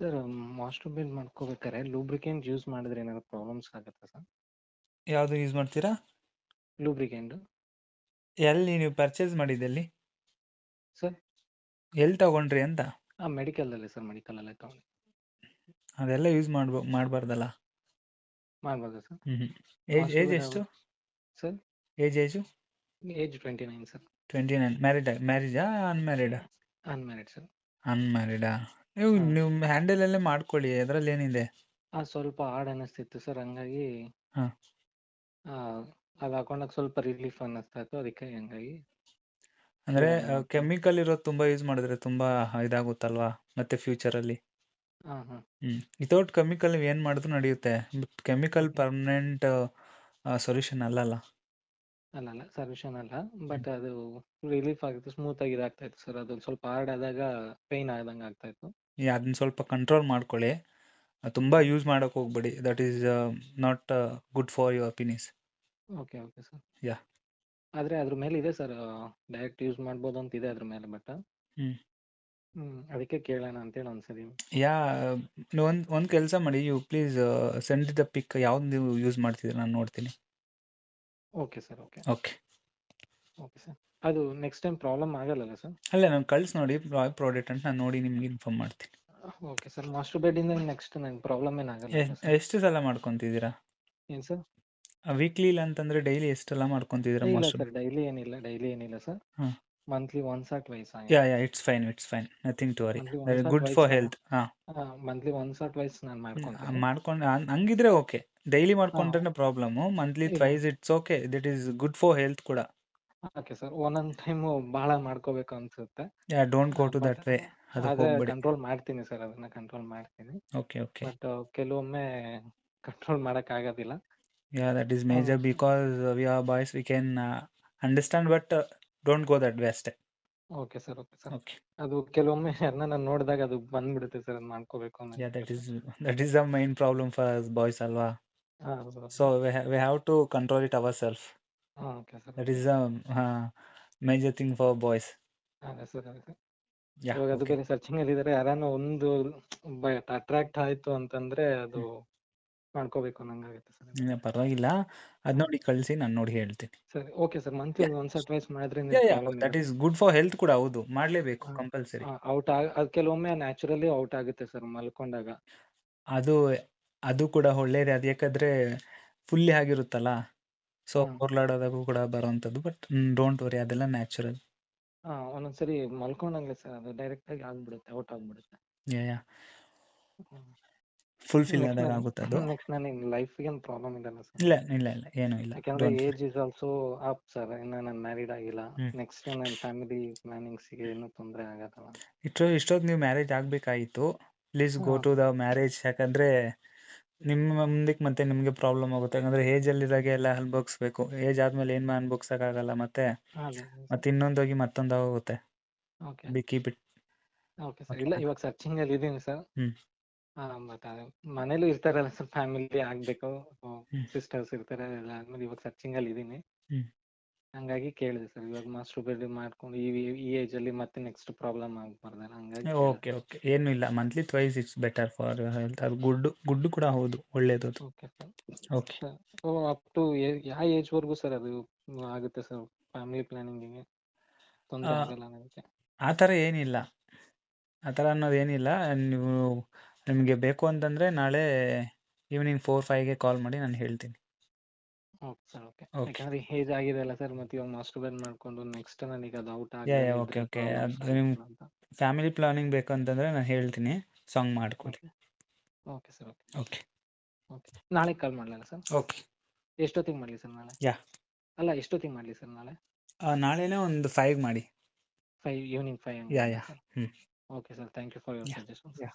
Sir masturbate ಮಾಡ್ಕೋಬೇಕಾದ್ರೆ lubricant use ಮಾಡಿದ್ರೆ ಏನಾದ್ರು ಪ್ರಾಬ್ಲಮ್ಸ್ ಆಗುತ್ತಾ ಸರ್? ಯಾವುದು ಯೂಸ್ ಮಾಡ್ತೀರಾ? ಲೂಬ್ರಿಕೆಂಟ್ ಎಲ್ಲಿ ನೀವು ಪರ್ಚೇಸ್ ಮಾಡಿದ್ದೆಲ್ಲಿ ಸರ್. ಎಲ್ಲಿ ತಗೊಂಡ್ರಿ ಅಂತ? ಹಾಂ ಮೆಡಿಕಲಲ್ಲಿ ಸರ್ ಮೆಡಿಕಲಲ್ಲೇ ತಗೊಂಡು. ಅದೆಲ್ಲ ಯೂಸ್ ಮಾಡ್ಬೋ ಮಾಡಬಾರ್ದಲ್ಲ? ಮಾಡ್ಬೋದಾ ಸರ್? ಏಜ್ ಏಜ್ ಎಷ್ಟು? Sir? Age age? Age twenty nine sir twenty nine married ಮ್ಯಾರೇಜಾ ಅನ್ಮ್ಯಾರಿಡಾ ಅನ್ಮ್ಯಾರಿಡ್ ಸರ್. ಅನ್ಮ್ಯಾರಿಡಾ ನೀವು ಹಾ. ನೀವು ಹ್ಯಾಂಡಲ್ ಅಲ್ಲೇ ಮಾಡ್ಕೊಳ್ಳಿ ಅದ್ರಲ್ಲಿ ಏನಿದೆ ಆ ಸ್ವಲ್ಪ ಹಾರ್ಡ್ ಅನ್ನಿಸ್ತಿತ್ತು ಸರ್ ಹಂಗಾಗಿ ಹಾ. ಆ, ಅದು ಹಾಕೊಂಡಾಗ ಸ್ವಲ್ಪ ರಿಲೀಫ್ ಅನ್ನಿಸ್ತಾ ಇತ್ತು ಅದಕ್ಕೆ ಹಂಗಾಗಿ ಅಂದ್ರೆ ಅಂತ. ಕೆಮಿಕಲ್ ಇರೋದು ತುಂಬಾ ಯೂಸ್ ಮಾಡಿದ್ರೆ ತುಂಬಾ ಇದಾಗುತ್ತಲ್ವಾ ಮತ್ತೆ ಫ್ಯೂಚರ್ ಅಲ್ಲಿ ಹಾಂ ಹಾಂ ಹ್ಮ್ ವಿತೌಟ್ ಕೆಮಿಕಲ್ ಏನ್ ಮಾಡಿದ್ರು ನಡೆಯುತ್ತೆ ಕೆಮಿಕಲ್ ಪರ್ಮನೆಂಟ್ ಸೊಲ್ಯೂಷನ್ ಅಲ್ಲಲ್ಲ ಅಲ್ಲ ಅಲ್ಲ ಸೊಲ್ಯೂಷನ್ ಅಲ್ಲ. ಬಟ್ ಅದು ರಿಲೀಫ್ ಆಗುತ್ತೆ ಸ್ಮೂತ್ ಆಗಿ ಇದಾಗ್ತಾ ಇತ್ತು ಸರ್. ಅದು ಸ್ವಲ್ಪ ಹಾರ್ಡ್ ಆದಾಗ ಪೈನ್ ಆದಂಗೆ ಆಗ್ತಾ ಇತ್ತು. ಅದನ್ನ ಸ್ವಲ್ಪ ಕಂಟ್ರೋಲ್ ಮಾಡ್ಕೊಳ್ಳಿ. ತುಂಬ ಯೂಸ್ ಮಾಡೋಕೆ ಹೋಗ್ಬೇಡಿ. That is not good for your penis. Okay okay sir. Yeah. ಆದರೆ ಅದ್ರ ಮೇಲೆ ಇದೆ ಸರ್ ಡೈರೆಕ್ಟ್ ಯೂಸ್ ಮಾಡ್ಬೋದು ಅಂತ ಇದೆ ಅದ್ರ ಮೇಲೆ ಬಟ್ ಹ್ಮ್. ಹ್ಮ್ ಅದಕ್ಕೆ ಕೇಳೋಣ ಅಂತೇಳಿ ಒಂದ್ಸರಿ. ಯಾ ಒಂದು ಒಂದು ಕೆಲಸ ಮಾಡಿ. You please send the pic ಯಾವ್ದು ನೀವು ಯೂಸ್ ಮಾಡ್ತಿದ್ದೀರಾ? ನಾನು ನೋಡ್ತೀನಿ. Okay sir okay okay okay sir ಅದು ನೆಕ್ಸ್ಟ್ ಟೈಮ್ ಪ್ರಾಬ್ಲಮ್ ಆಗಲ್ಲಲ್ಲ ಸರ್ ಅಲ್ಲ ನಾನು ಕಳ್ಸಿ ನೋಡಿ ಪ್ರಾಡಕ್ಟ್ ಅಂತ ನಾನು ನೋಡಿ ನಿಮ್ಗೆ ಇನ್ಫಾರ್ಮ್ ಮಾಡ್ತೀನಿ. ಓಕೆ ಸರ್ ಮಾಸ್ಟರ್ ಬೆಡ್ಡಿಂದ ನೆಕ್ಸ್ಟ್ ನಂಗೆ ಪ್ರಾಬ್ಲಮ್ ಏನಾಗಲ್ಲ ಆಗಲ್ಲ ಸರ್ ಎಷ್ಟು ಸಲ ಮಾಡ್ಕೊಂತಿದ್ದೀರಾ? ಏನು ಸರ್ ವೀಕ್ಲಿ ಇಲ್ಲ ಅಂತಂದ್ರೆ ಡೈಲಿ ಎಷ್ಟೆಲ್ಲ ಮಾಡ್ಕೊಂತಿದ್ದೀರಾ ಇಲ್ಲ ಮೋಸ್ಟ್ ಸರ್ ಡೈಲಿ ಏನಿಲ್ಲ ಡೈಲಿ ಏನಿಲ್ಲ sir hmm. Monthly once or twice yeah yeah it's fine it's fine nothing to worry Monthly once or good twice for ಆ? ಹೆಲ್ತ್ ಹಾ ಮಂತ್ಲಿ ಒನ್ಸ್ ಆರ್ ಟ್ವೈಸ್ ನಾನು ಮಾಡ್ಕೊಂತೀನಿ. ಮಾಡ್ಕೊಂಡು ಹಂಗಿದ್ರೆ ಓಕೆ ಡೈಲಿ ಮಾಡ್ಕೊಂಡ್ರೆ problem monthly ಇಲ್ಲ. Twice it's okay that is good for health ಕೂಡ. Okay sir ಒಂದೊಂದು ಟೈಮ್ ಭಾಳ ಮಾಡ್ಕೋಬೇಕು ಅನ್ಸುತ್ತೆ. Yeah don't go to that way ಅದಕ್ಕೆ ಆದ್ರೆ ಹೋಗ್ಬೇಡಿ. ಕಂಟ್ರೋಲ್ ಮಾಡ್ತೀನಿ ಸರ್ ಅದನ್ನ ಕಂಟ್ರೋಲ್ ಮಾಡ್ತೀನಿ. ಓಕೆ ಓಕೆ ಬಟ್ ಕೆಲವೊಮ್ಮೆ ಕಂಟ್ರೋಲ್ ಮಾಡಕ್ ಆಗೋದಿಲ್ಲ. Yeah that is major because we are boys we can understand but don't go that way ಅಷ್ಟೇ. Okay sir okay sir okay ಅದು ಕೆಲವೊಮ್ಮೆ ಯಾರನ್ನ ನಾನು ನೋಡಿದಾಗ ಅದು ಬಂದ್ಬಿಡುತ್ತೆ ಸರ್ ಅದು ಮಾಡ್ಕೋಬೇಕು yeah that is that is the main problem for boys ಅಲ್ವಾ? So we have to control it our self okay sir that is the major thing for boys ಅದೇ ಸರ್ ಅದೇ ಇವಾಗ ಅದು ಓಕೆ ಬೇರೆ ಸರ್ಚಿಂಗ್ ಅಲ್ಲಿ ಇದ್ದಾರೆ ಯಾರನ್ನ ಒಂದು ಅಟ್ರಾಕ್ಟ್ ಆಯ್ತು ಅಂತಂದ್ರೆ ಅದು ಮಾಡ್ಕೋಬೇಕು ಅನ್ನಂಗಾಗುತ್ತೆ ಸರ್ ಪರವಾಗಿಲ್ಲ. ಅದ್ ನೋಡಿ ಕಳ್ಸಿ ನಾನು ನೋಡಿ ಹೇಳ್ತೀನಿ. ಸರಿ ಓಕೆ ಸರ್. ಮಂತ್ಲಿ ಒಂದ್ಸ ಟ್ವೈಸ್ ಮಾಡಿದ್ರೆ that is good for health ಕೂಡ ಹೌದು. ಮಾಡ್ಲೇಬೇಕು ಹಾ. ಕಂಪಲ್ಸರಿ ಔಟ್ ಆಗ ಅದ್ ಕೆಲವೊಮ್ಮೆ ನ್ಯಾಚುರಲಿ ಔಟ್ ಆಗುತ್ತೆ ಸರ್ ಮಲ್ಕೊಂಡಾಗ. ಅದು ಅದು ಕೂಡ ಒಳ್ಳೇದೇ. ಅದ್ ಯಾಕಂದ್ರೆ ಫುಲ್ಲಿ ಆಗಿರುತ್ತಲ್ಲ. ಸೊ ಹ್ಮ್. ಹೊರ್ಲಾಡೋದಾಗೂ ಕೂಡ ಬರೋವಂಥದ್ದು ಬಟ್ ಡೋಂಟ್ ವರಿ ಅದೆಲ್ಲ ನ್ಯಾಚುರಲ್ ಹಾ ಒಂದೊಂದ್ಸರಿ ಮಲ್ಕೊಂಡಂಗೆ ಸರ್ ಅದು ಡೈರೆಕ್ಟ್ ಆಗಿ ಆಗ್ಬಿಡುತ್ತೆ ಔಟ್ ಆಗ್ಬಿಡುತ್ತೆ. ಯಾ ಯಾ. ಫುಲ್ಫಿಲ್ ಆದಾಗ ಆಗುತ್ತೆ ಅದು ನೆಕ್ಸ್ಟ್ ನನಗೆ ಲೈಫ್ ಏನು ಪ್ರಾಬ್ಲಮ್ ಇಲ್ಲ ಸರ್ ಇಲ್ಲ ಇಲ್ಲ ಇಲ್ಲ ಏನು ಇಲ್ಲ. ಯಾಕಂದ್ರೆ age is also up sir ಇನ್ನ ನಾನು ಮ್ಯಾರಿಡ್ ಆಗಿಲ್ಲ. ನೆಕ್ಸ್ಟ್ ನನ್ನ ಫ್ಯಾಮಿಲಿ ಪ್ಲಾನಿಂಗ್ಸ್ಗೆ ಏನು ತೊಂದರೆ ಆಗತ್ತಲ್ಲ ಇಷ್ಟು ಇಷ್ಟೊತ್ತು ನೀವು marriage ಆಗಬೇಕಾಯಿತು. Please go to the marriage ಯಾಕಂದ್ರೆ ನಿಮ್ಮ ಮುಂದಕ್ಕೆ ಮತ್ತೆ ನಿಮಗೆ ಪ್ರಾಬ್ಲಮ್ ಆಗುತ್ತೆ. ಯಾಕಂದ್ರೆ ಏಜ್ ಅಲ್ಲಿದಾಗ ಎಲ್ಲ ಅನ್ಭೋಗಿಸ್ಬೇಕು ಏಜ್ ಆದ್ಮೇಲೆ ಏನ್ ಅನ್ಭೋಗ್ಸಕ್ಕಾಗಲ್ಲ ಮತ್ತೆ. ಅದೇ ಮತ್ತೆ ಇನ್ನೊಂದೋಗಿ ಮತ್ತೊಂದು ಆಗುತ್ತೆ okay be keep it okay sir ಇಲ್ಲ ಇವಾಗ ಸರ್ಚಿಂಗ್ ಅಲ್ಲಿ ಇದೀನಿ ಸರ್ ಹ್ಮ್. ಹಾ ಬಟ್ ಮನೇಲೂ ಇರ್ತಾರಲ್ಲ ಸರ್ ಫ್ಯಾಮಿಲಿ ಆಗ್ಬೇಕು ಹ್ಮ್. ಸಿಸ್ಟರ್ಸ್ ಇರ್ತಾರೆ ಎಲ್ಲ ಆದ್ಮೇಲೆ ಇವಾಗ ಸರ್ಚಿಂಗ್ ಅಲ್ಲಿ ಇದೀನಿ. ಹ್ಮ್. ಹಂಗಾಗಿ ಕೇಳಿದೆ ಸರ್ ಇವಾಗ ಮಾಸ್ಟರ್ ಮಾಡ್ಕೊಂಡು ಈ ಈ ಏಜ್ ಅಲ್ಲಿ ಮತ್ತೆ ನೆಕ್ಸ್ಟ್ ಪ್ರಾಬ್ಲಮ್ ಆಗ್ಬಾರ್ದಲ್ಲ ಹಂಗಾಗಿ ಓಕೆ ಓಕೆ. ಏನು ಇಲ್ಲ monthly twice it's better for health ಅದು ಗುಡ್ ಗುಡ್ ಕೂಡ ಹೌದು ಒಳ್ಳೇದು ಅದು. Okay sir okay so up to ಯಾವ ಏಜ್ ವರೆಗೂ ಸರ್ ಅದು ಆಗುತ್ತೆ ಸರ್ ಫ್ಯಾಮಿಲಿ ಪ್ಲಾನಿಂಗಿಗೆ ತೊಂದರೆ ಆ, ಆಗಲ್ಲ ನನಗೆ ಆ ತರ ಏನಿಲ್ಲ. ಆ ತರ ಅನ್ನೋದು ಏನಿಲ್ಲ ನೀವು ನಿಮಗೆ ಬೇಕು ಅಂತಂದ್ರೆ ನಾಳೆ ಈವ್ನಿಂಗ್ ಫೋರ್ ಫೈವ್ಗೆ ಕಾಲ್ ಮಾಡಿ ನಾನು ಹೇಳ್ತೀನಿ. Okay sir okay. Okay. ಯಾಕಂದ್ರೆ ಏಜ್ ಆಗಿದೆ ಅಲ್ಲ ಸರ್ ಮತ್ತೆ ಇವಾಗ ಮಾಡ್ಕೊಂಡು ನೆಕ್ಸ್ಟ್ ನನಗೆ ಅದು ಔಟ್ ಓಕೆ ಓಕೆ ಅದು ನಿಮ್ ಫ್ಯಾಮಿಲಿ ಪ್ಲಾನಿಂಗ್ ಬೇಕು ಅಂತಂದ್ರೆ ನಾನು ಹೇಳ್ತೀನಿ. ಸಾಂಗ್ ಮಾಡ್ಕೊಡಿ. Okay sir okay okay okay ನಾಳೆ ಕಾಲ್ ಮಾಡಲಲ್ಲ ಸರ್ ಓಕೆ ಎಷ್ಟೊತ್ತಿಗೆ ಮಾಡಲಿ ಸರ್ ನಾಳೆ? ಯಾ ಅಲ್ಲ ಎಷ್ಟೊತ್ತಿಗೆ ಮಾಡಲಿ ಸರ್ ನಾಳೆ? ನಾಳೆನೇ ಒಂದು ಫೈವ್ ಮಾಡಿ. Five evening five yeah yeah hmm. Okay sir thank you for your Yeah, yeah yeah.